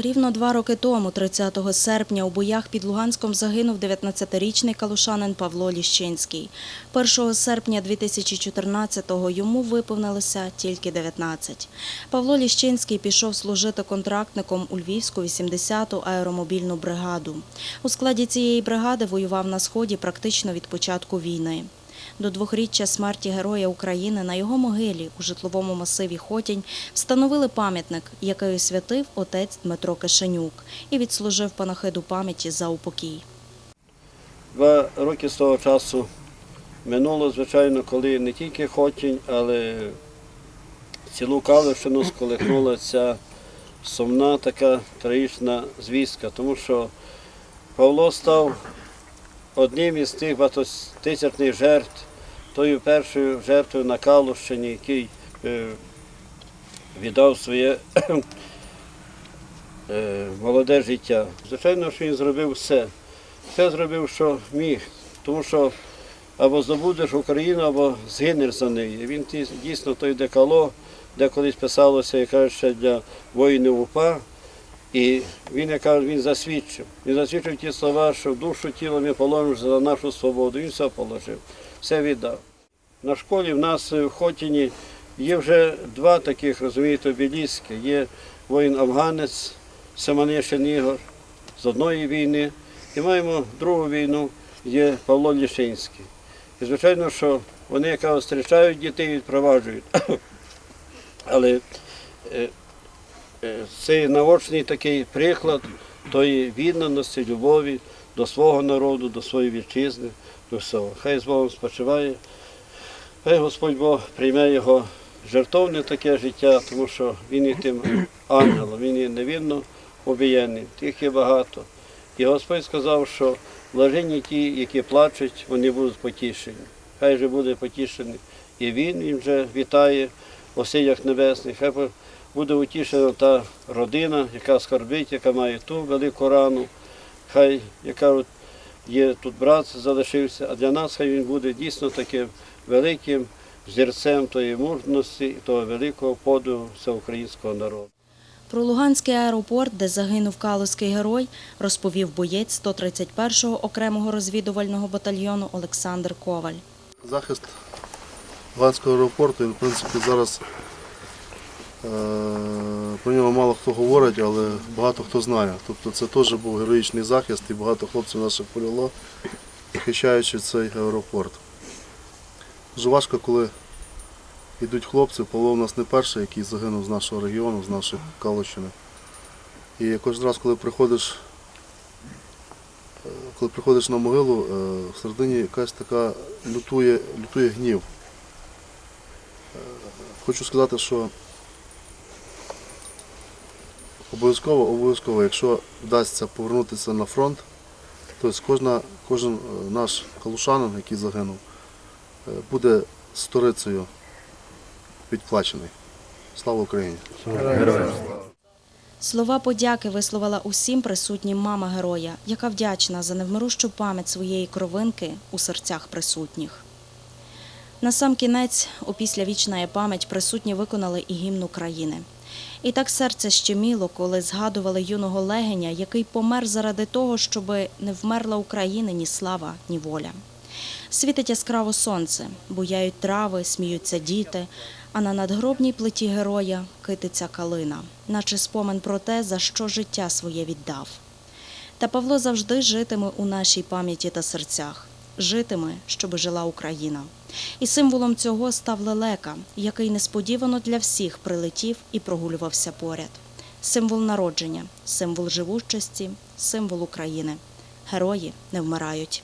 Рівно два роки тому, 30 серпня, у боях під Луганськом загинув 19-річний калушанин Павло Ліщинський. 1 серпня 2014-го йому виповнилося тільки 19. Павло Ліщинський пішов служити контрактником у Львівську 80-ту аеромобільну бригаду. У складі цієї бригади воював на Сході практично від початку війни. До двохріччя смерті Героя України на його могилі у житловому масиві Хотінь встановили пам'ятник, який освятив отець Дмитро Кишенюк і відслужив панахиду пам'яті за упокій. Два роки з того часу минуло, звичайно, коли не тільки Хотінь, але цілу Калишину сколихнула ця сумна така трагічна звістка, тому що Павло став одним із тих багатотисячних жертв, тою першою жертвою на Калущині, який е, віддав своє е, молоде життя. Звичайно, що він зробив все. Все зробив, що міг, тому що або здобудеш Україну, або згинеш за неї. Він дійсно той декало, де колись писалося, яка ще для воїнів УПА. І він, яка він засвідчив. Він засвідчив ті слова, що душу тіло ми положимо за нашу свободу. Він все положив, все віддав. На школі в нас в Хотіні є вже два таких, розумієте, обеліски. Є воїн-афганець Семенишин Ігор з одної війни. І маємо другу війну, є Павло Лішинський. І звичайно, що вони яка зустрічають дітей, відпроваджують. Але е, е, це наочний такий приклад тої відданості, любові до свого народу, до своєї вітчизни, до всього. Хай з Богом спочиває. Хай Господь Бог прийме його жертовне таке життя, тому що він є тим ангелом, він є невинно обієнний, тих є багато. І Господь сказав, що блаженні ті, які плачуть, вони будуть потішені. Хай же буде потішений. І він, він вже вітає у силях небесних. Хай буде утішена та родина, яка скорбить, яка має ту велику рану. Хай, яка от є тут брат залишився, а для нас хай він буде дійсно таким великим зірцем тої мужності і того великого подвигу всеукраїнського народу. Про Луганський аеропорт, де загинув калузький герой, розповів боєць 131-го окремого розвідувального батальйону Олександр Коваль. Захист Луганського аеропорту, він, в принципі, зараз про нього мало хто говорить, але багато хто знає. Тобто це теж був героїчний захист і багато хлопців наших поляло, захищаючи цей аеропорт. Дуже важко, коли йдуть хлопці, Павло у нас не перший, який загинув з нашого регіону, з нашої Калущини. І кожен раз, коли приходиш, е, коли приходиш на могилу, е, всередині якась така лютує, лютує гнів. Е, Хочу сказати, що обов'язково, обов'язково, якщо вдасться повернутися на фронт, то кожна, кожен е, наш калушанин, який загинув, е, буде сторицею відплачений. Слава Україні! Слова подяки висловила усім присутнім мама героя, яка вдячна за невмирущу пам'ять своєї кровинки у серцях присутніх. На сам кінець, опісля вічна пам'ять, присутні виконали і гімн України. І так серце щеміло, коли згадували юного легеня, який помер заради того, щоби не вмерла України ні слава, ні воля. Світить яскраво сонце, буяють трави, сміються діти, а на надгробній плиті героя кититься калина, наче спомин про те, за що життя своє віддав. Та Павло завжди житиме у нашій пам'яті та серцях, житиме, щоби жила Україна. І символом цього став лелека, який несподівано для всіх прилетів і прогулювався поряд. Символ народження, символ живучості, символ України. Герої не вмирають.